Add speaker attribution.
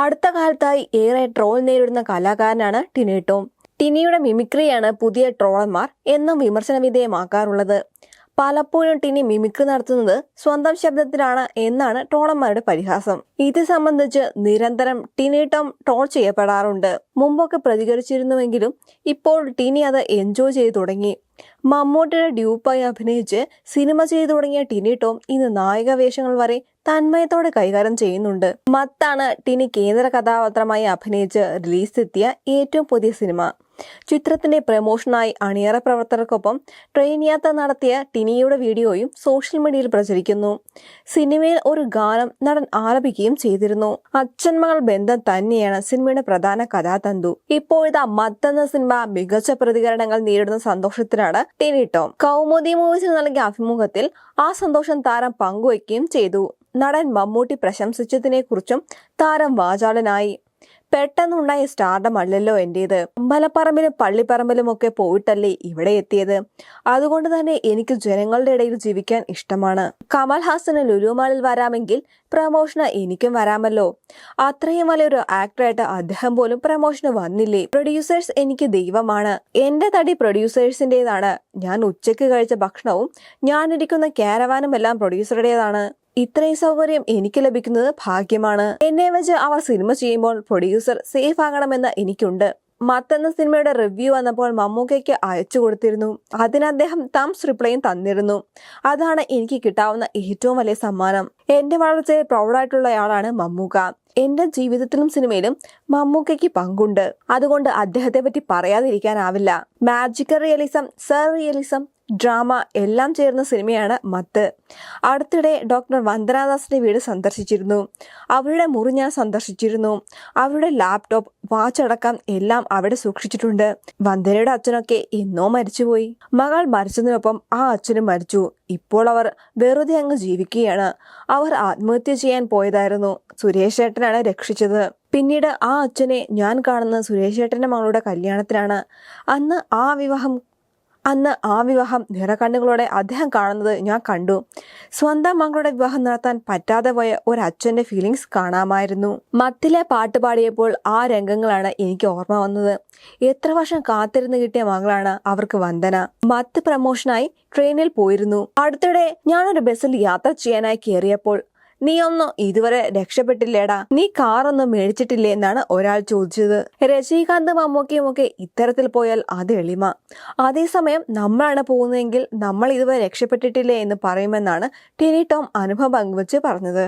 Speaker 1: അടുത്ത കാലത്തായി ഏറെ ട്രോൾ നേരിടുന്ന കലാകാരനാണ് ടിനി ടോം ടിനിയുടെ മിമിക്രിയാണ് പുതിയ ട്രോളന്മാർ എന്നും വിമർശന വിധേയമാക്കാറുള്ളത്. പലപ്പോഴും ടിനി മിമിക്രി നടത്തുന്നത് സ്വന്തം ശബ്ദത്തിലാണ് എന്നാണ് ട്രോളന്മാരുടെ പരിഹാസം. ഇത് സംബന്ധിച്ച് നിരന്തരം ടിനി ടോം ട്രോൾ ചെയ്യപ്പെടാറുണ്ട്. മുമ്പൊക്കെ പ്രതികരിച്ചിരുന്നുവെങ്കിലും ഇപ്പോൾ ടിനി അത് എൻജോയ് ചെയ്തു തുടങ്ങി. മമ്മൂട്ടിയുടെ ഡ്യൂപ്പായി അഭിനയിച്ച് സിനിമ ചെയ്തു തുടങ്ങിയ ടിനി ടോം ഇന്ന് നായിക വേഷങ്ങൾ വരെ തന്മയത്തോടെ കൈകാര്യം ചെയ്യുന്നുണ്ട്. മത്താണ് ടിനി കേന്ദ്ര കഥാപാത്രമായി അഭിനയിച്ച് റിലീസ് റിലീസെത്തിയ ഏറ്റവും പുതിയ സിനിമ. ചിത്രത്തിന്റെ പ്രമോഷനായി അണിയറ പ്രവർത്തകർക്കൊപ്പം ട്രെയിൻ യാത്ര നടത്തിയ ടിനിയുടെ വീഡിയോയും സോഷ്യൽ മീഡിയയിൽ പ്രചരിക്കുന്നു. സിനിമയിൽ ഒരു ഗാനം നടൻ ആലപിക്കുകയും ചെയ്തിരുന്നു. അച്ഛൻ മകൾ ബന്ധം തന്നെയാണ് സിനിമയുടെ പ്രധാന കഥാതന്തു. ഇപ്പോഴത്തെ മത്തെന്ന സിനിമ മികച്ച പ്രതികരണങ്ങൾ നേരിടുന്ന സന്തോഷത്തിലാണ് ടിനി ടോം. കൗമുദി മൂവീസിന് നൽകിയ അഭിമുഖത്തിൽ ആ സന്തോഷം താരം പങ്കുവയ്ക്കുകയും ചെയ്തു. നടൻ മമ്മൂട്ടി പ്രശംസിച്ചതിനെ കുറിച്ചും താരം വാചാലനായി. പെട്ടെന്നുണ്ടായ സ്റ്റാർഡം അല്ലല്ലോ എന്റേത് അമ്പലപ്പറമ്പിലും പള്ളിപ്പറമ്പിലും ഒക്കെ പോയിട്ടല്ലേ ഇവിടെ എത്തിയത്. അതുകൊണ്ട് തന്നെ എനിക്ക് ജനങ്ങളുടെ ഇടയിൽ ജീവിക്കാൻ ഇഷ്ടമാണ്. കമൽ ഹാസന് ലുലുമാളിൽ വരാമെങ്കിൽ പ്രമോഷന് എനിക്കും വരാമല്ലോ. അത്രയും വലിയൊരു ആക്ടറായിട്ട് അദ്ദേഹം പോലും പ്രമോഷന് വന്നില്ലേ? പ്രൊഡ്യൂസേഴ്സ് എനിക്ക് ദൈവമാണ്. എന്റെ തടി പ്രൊഡ്യൂസേഴ്സിന്റെതാണ് ഞാൻ ഉച്ചയ്ക്ക് കഴിച്ച ഭക്ഷണവും ഞാനിരിക്കുന്ന ക്യാരവാനും എല്ലാം പ്രൊഡ്യൂസറുടേതാണ് ഇത്രയും സൗകര്യം എനിക്ക് ലഭിക്കുന്നത് ഭാഗ്യമാണ്. എന്നെ വെച്ച് അവർ സിനിമ ചെയ്യുമ്പോൾ പ്രൊഡ്യൂസർ സേഫ് ആകണമെന്ന് എനിക്കുണ്ട്. മത്തെന്ന സിനിമയുടെ റിവ്യൂ വന്നപ്പോൾ മമ്മൂക്കയ്ക്ക് അയച്ചു കൊടുത്തിരുന്നു. അതിന് അദ്ദേഹം തംസ് റിപ്ലൈയും തന്നിരുന്നു. അതാണ് എനിക്ക് കിട്ടാവുന്ന ഏറ്റവും വലിയ സമ്മാനം. എന്റെ വളർച്ചയിൽ പ്രൗഡായിട്ടുള്ളയാളാണ് മമ്മൂക്ക. എന്റെ ജീവിതത്തിലും സിനിമയിലും മമ്മൂക്കയ്ക്ക് പങ്കുണ്ട്. അതുകൊണ്ട് അദ്ദേഹത്തെ പറ്റി പറയാതിരിക്കാനാവില്ല. Magical realism sir realism drama എല്ലാം ചേർന്ന സിനിമയാണ് മത്ത്. അടുത്തിടെ ഡോക്ടർ വന്ദനാദാസിന്റെ വീട് സന്ദർശിച്ചിരുന്നു. അവരുടെ മുറി ഞാൻ സന്ദർശിച്ചിരുന്നു. അവരുടെ ലാപ്ടോപ്പ് വാച്ച് അടക്കം എല്ലാം അവിടെ സൂക്ഷിച്ചിട്ടുണ്ട്. വന്ദനയുടെ അച്ഛനൊക്കെ എന്നോ മരിച്ചുപോയി. മകൾ മരിച്ചതിനൊപ്പം ആ അച്ഛനും മരിച്ചു. ഇപ്പോൾ അവർ വെറുതെ അങ്ങ് ജീവിക്കുകയാണ്. അവർ ആത്മഹത്യ ചെയ്യാൻ പോയതായിരുന്നു. സുരേഷ് ഏട്ടനാണ് രക്ഷിച്ചത്. പിന്നീട് ആ അച്ഛനെ ഞാൻ കാണുന്ന സുരേഷ് ഏട്ടന്റെ മകളുടെ കല്യാണത്തിലാണ്. അന്ന് ആ വിവാഹം അന്ന് ആ വിവാഹം നിറകണ്ണുകളോടെ അദ്ദേഹം കാണുന്നത് ഞാൻ കണ്ടു. സ്വന്തം മകളുടെ വിവാഹം നടത്താൻ പറ്റാതെ പോയ ഒരു അച്ഛന്റെ ഫീലിങ്സ് കാണാമായിരുന്നു. മത്തിലെ പാട്ട് പാടിയപ്പോൾ ആ രംഗങ്ങളാണ് എനിക്ക് ഓർമ്മ വന്നത്. എത്ര വർഷം കാത്തിരുന്ന് കിട്ടിയ മകളാണ് അവർക്ക് വന്ദന. മത്ത് പ്രമോഷനായി ട്രെയിനിൽ പോയിരുന്നു. അടുത്തിടെ ഞാനൊരു ബസ്സിൽ യാത്ര ചെയ്യാനായി കയറിയപ്പോൾ നീ ഒന്നും ഇതുവരെ രക്ഷപ്പെട്ടില്ലേടാ? നീ കാറൊന്നും മേടിച്ചിട്ടില്ലേ എന്നാണ് ഒരാൾ ചോദിച്ചത്. രജനീകാന്ത് മമ്മൂക്കയും ഒക്കെ ഇത്തരത്തിൽ പോയാൽ അത് എളിമ. അതേസമയം നമ്മളാണ് പോകുന്നതെങ്കിൽ നമ്മൾ ഇതുവരെ രക്ഷപ്പെട്ടിട്ടില്ലേ എന്ന് പറയുമെന്നാണ് ടിനി ടോം അനുഭവം പങ്കുവച്ച് പറഞ്ഞത്.